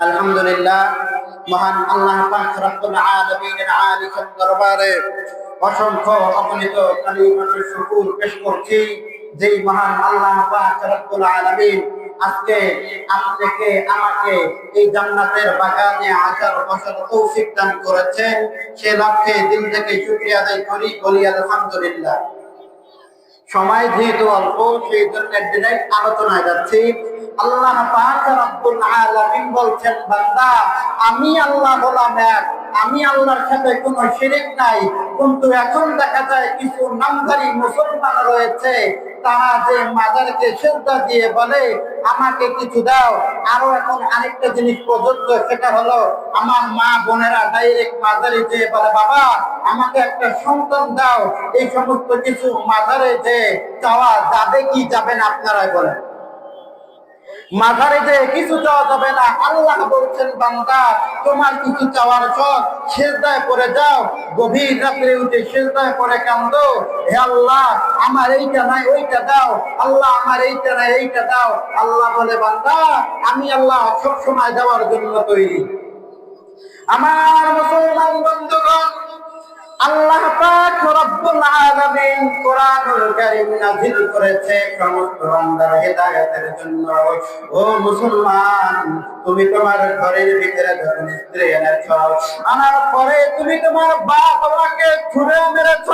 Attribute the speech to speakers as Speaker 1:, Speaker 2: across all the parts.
Speaker 1: আলহামদুলিল্লাহ, মহান আল্লাহ পাক রব্বুল আলামিনের দরবারে অসংখ্য অগণিত কালিমাতুর পেশ করছি। যেই মহান আল্লাহ পাক রব্বুল আলামিন আজকে আপনাকে, আমাকে এই জান্নাতের বাগানে তৌফিক দান করেছেন। সে লক্ষ্যে দিল থেকে শুকরিয়া আদায় করি, বলি আলহামদুলিল্লাহ। সময় যেহেতু অল্প, সেই জন্য ডিরেক্ট আলোচনায় যাচ্ছি। আল্লাহ পাক রব্বুল আলামিন বলছেন, বান্দা, আমি আল্লাহ হলাম এক, আমি আল্লাহর সাথে কোনো শিরিক নাই, কিন্তু এখন দেখা যায় কিছু মুসলমান রয়েছে, তারা যে মাজারকে শ্রদ্ধা দিয়ে বলে, আমাকে কিছু দাও। আরও এখন আরেকটা জিনিস প্রযোজ্য, সেটা হলো আমার মা বোনেরা ডাইরেক্ট মাজারে যে বলে, বাবা, আমাকে একটা সন্তান দাও। এই সমস্ত কিছু মাজারে যে চাওয়া যাবে কি যাবে না, আপনারাই বলেন। মাথারে যে কিছু চাওয়া যাবে না। আল্লাহ বলছেন, বান্দা, তোমার কিছু চাওয়ার শখ, সেজদায় পড়ে যাও। গভীর রাত্রে উঠে সেজদায় পড়ে কান্দো হে আল্লাহ, আমার এইটা নাই, ওইটা দাও। আল্লাহ, আমার এইটা নাই, এইটা দাও। আল্লাহ বলে, বান্দা, আমি আল্লাহ সব সময় দেওয়ার জন্য তৈরি। আমার মুসলমান বন্ধুগণ আল্লাহ পাক রব্বুল আলামিন কারীম নাযিল করেছে সমস্ত বান্দার হেদায়েতের জন্য। ও মুসলমান, তুমি তোমার ঘরের ভিতরে স্ত্রী এনেছ, আনার পরে তুমি তোমার বাপ মাকে মেরেছ,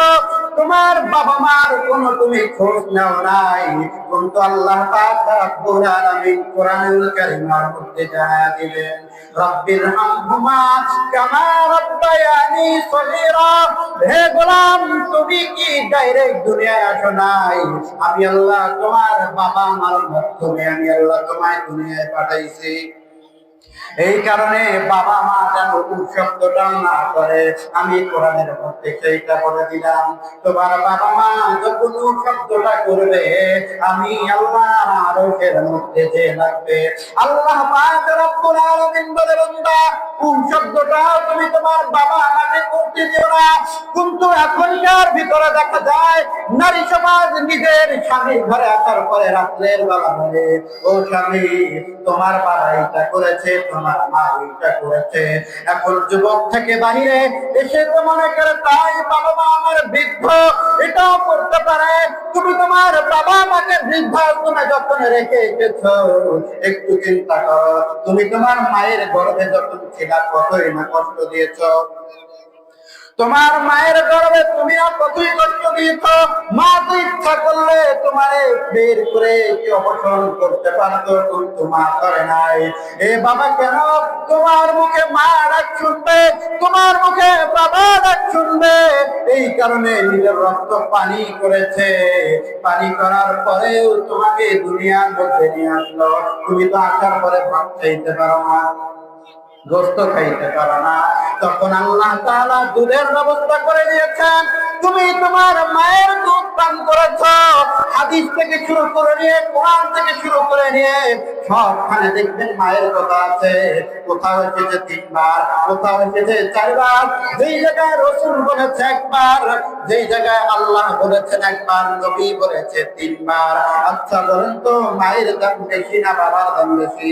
Speaker 1: তোমার বাবা মার কোনো তুমি খোঁজ নাও নাই। কিন্তু আল্লাহ পাক রব্বুল আলামিন কোরআনুল কারীমের মধ্যে জানা হামহুমা কামা রব্বায়ানি সগীরা হে গোলাম, তুমি কি ডাইরেক্ট দুনিয়ায় আসো নাই? আমি আল্লাহ তোমার বাবা মার মাধ্যমে আমি আল্লাহ তোমায় দুনিয়ায় পাঠাইছি। এই কারণে বাবা মা যেন শব্দটা না করে, আমি কোরআনের মধ্যে সেইটা বলে দিলাম। তোমার বাবা মা যখন শব্দটা করবে, আমি আল্লাহ আরশের মধ্যে যে লাগবে, আল্লাহ পাক রব্বুল আলামিন বলে কোন শব্দটা তুমি তোমার বাবা আমাকে করতে দিও না। কিন্তু এখনকার ভিতরে দেখা যায়, নারী সমাজ নিজের স্বামী ঘরে আসার পরে রাত্রের বেলা বলে, ও স্বামী, তোমার বাবা এটা করেছে, তোমার মা এটা করেছে। এখন যুবক থেকে বাহিরে এসে তো মনে করে তাই বাবা মা আমার বৃদ্ধ, এটাও করতে পারে। তুমি তোমার বাবা মাকে বৃদ্ধাশ্রমে যখন রেখে এসেছ, একটু চিন্তা করো, তুমি তোমার মায়ের গর্ভে যখন ছিলা, কতই না কষ্ট দিয়েছ? তোমার মায়ের গর্বে তুমি কতই কষ্ট দিয়েছ মা তো ইচ্ছা করলে তোমারে বের করে অপসারণ করতে পারতো, কিন্তু মা করে নাই। এ বাবা কেন? তোমার মুখে মা ডাক শুনবে, তোমার মুখে বাবা ডাক শুনবে। এই কারণে নিজের রক্ত পানি করেছে। পানি করার পরেও তোমাকে দুনিয়ার মধ্যে নিয়ে আসলো। তুমি তো আসার পরে ভাত চাইতে পারো না। গোস্ত খাইতে পারো না। তখন আল্লাহ তাআলা দুধের ব্যবস্থা করে দিয়েছেন। তুমি তোমার মায়ের দুধ পান করেছ, হাদিস থেকে শুরু করে নিয়ে, কোরআন থেকে শুরু করে নিয়ে, সবখানে দেখবেন মায়ের কথা আছে। কোথাও এসেছে তিনবার, কোথাও এসেছে চারবার, যেই জায়গায় রসুল বলেছে একবার, যেই জায়গায় আল্লাহ বলেছেন একবার, নবী বলেছে তিনবার। আচ্ছা বলেন তো, মায়ের দাম বেশি না বাবার দাম বেশি?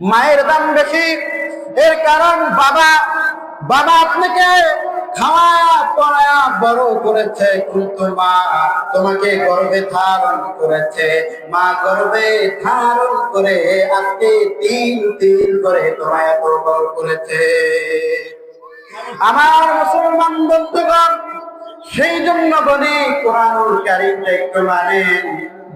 Speaker 1: মায়ের দাম বেশি। এর কারণ বাবা বাবা আপনাকে খাওয়া বড় করেছে, কিন্তু মা তোমাকে গর্বে ধারণ করেছে। মা গর্বে ধারণ করে আজকে তিন তিন করে তোমায় এত বড় করেছে। আমার মুসলমান বন্ধুগণ, সেই জন্য বলি, কোরআনুল কারিমটা একটু মানেন।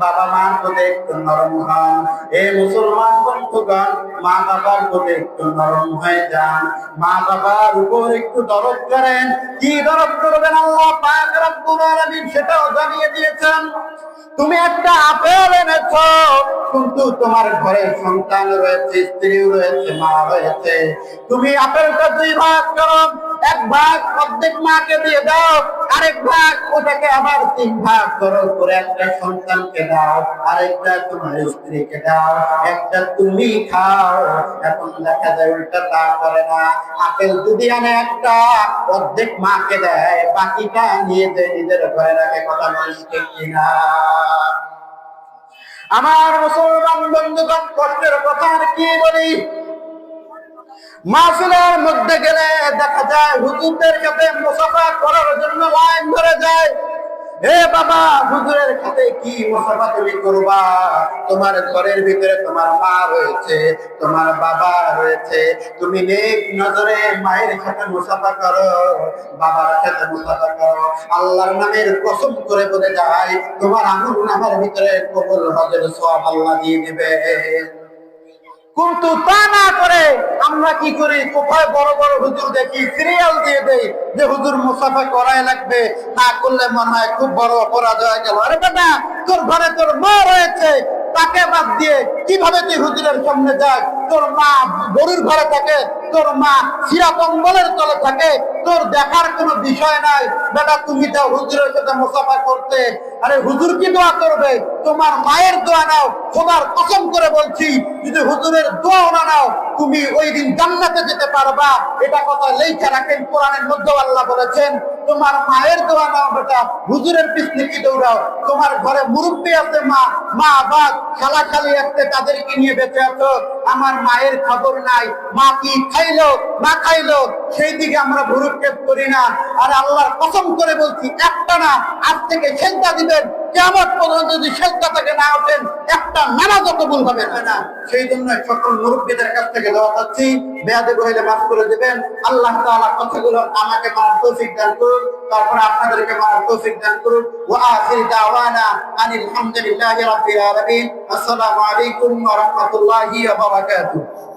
Speaker 1: বাবা মার প্রতি একটু নরম হন। এ মুসলমান বন্ধুগণ, মা বাবার প্রতি একটু নরম হয়ে যান। মা বাবার উপর একটু দরদ করেন। কি দরদ করবেন আল্লাহ? পাক রব্বুল আলামিন সেটাও জানিয়ে দিয়েছেন। তুমি একটা আপেল এনেছ, কিন্তু তোমার ঘরে সন্তান রয়েছে স্ত্রী রয়েছে, মা রয়েছে। তুমি আপেলটা দুই ভাগ করো। এক ভাগ অর্ধেক মাকে দিয়ে দাও, আরেক ভাগ ওটাকে আবার তিন ভাগ করো। করে একটা সন্তানকে দাও, আরেকটা তোমার স্ত্রীকে দাও। একটা তুমি খাও, এখন দেখা যায় উল্টা তা করে না। আপেল যদি আনে একটা, অর্ধেক মাকে দেয়, বাকিটা নিয়ে যায় নিজের ঘরে রাখে, কথা ঠিক কিনা? আমার মুসলমান বন্ধুগণ, কষ্টের কথা আর কি বলি? মাহফিলের মধ্যে গেলে দেখা যায় হুজুরদের সাথে মুসাফা করার জন্য লাইন ধরে যায়। এ বাবা, হুজুরের সাথে কি মুসাফা তুমি করবা? তোমার ঘরের ভিতরে তোমার মা রয়েছে, তোমার বাবা রয়েছে। তুমি নেক নজরে মায়ের সাথে মুসাফা করো, বাবার সাথে মুসাফা করো। আল্লাহর নামের কসম করে বলে যায়, তোমার আমল নামের ভিতরে কবুল হজের সব আল্লাহ দিয়ে দিবে। কিন্তু তা না আমরা কি করি? কোথায় বড় বড় হুজুর দেখি সিরিয়াল দিয়ে দেই? যে হুজুর মুসাফা করাই লাগবে, না করলে মনে হয় খুব বড় অপরাধ হয়ে গেল। আরে বেটা তোর ঘরে তোর মা রয়েছে, তাকে বাদ দিয়ে কীভাবে তুই হুজুরের সামনে যাস? তোর মা গরুর ঘরে থাকে, তোর মা শিরা কম্বলের তলে থাকে, তোর দেখার কোনো বিষয় নাই। বেটা, তুমি যাও হুজুরের সাথে মুসাফা করতে। আরে হুজুর কি দোয়া করবে? তোমার মায়ের দোয়া নাও। খোদার কসম করে বলছি, যদি হুজুরের দোয়া না নাও, তুমি ওই দিন জান্নাতে যেতে পারবা। এটা কথা লেখা রাখেন, কোরআনের মধ্যে আল্লাহ বলেছেন, তোমার মায়ের দোয়া নাও বেটা, হুজুরের পিছনে কি দৌড়াও? তোমার ঘরে মুরব্বী আছে মা মা, বাপ, খালা খালি আসতে তাদেরকে নিয়ে বেঁচে আছো। আমার মায়ের খবর নাই, মা কি খাইলো, না খাইলো? সেই দিকে আমরা ভুরুক্ষেপ করি না। আর আল্লাহর কসম করে বলছি, একটা না, আজ থেকে সেজদা দিবেন। কেমন পর্যন্ত যদি না ওঠেন, একটা নামাজও কবুল হবে না। সেই জন্য সকল মুরব্বীদের কাছ থেকে দেওয়া বেয়াদে মাফ করে দেবেন। আল্লাহ তাআলা কথাগুলো আমাকে মানার তৌফিক দান করুন। তারপরে আপনাদেরকে মানার তৌফিক দান করুন। ওয়া আখির দাওয়ানা আনিল হামদুলিল্লাহি রাব্বিল আলামিন। আসসালামু আলাইকুম ওয়া রাহমাতুল্লাহি ওয়া বারাকাতুহু।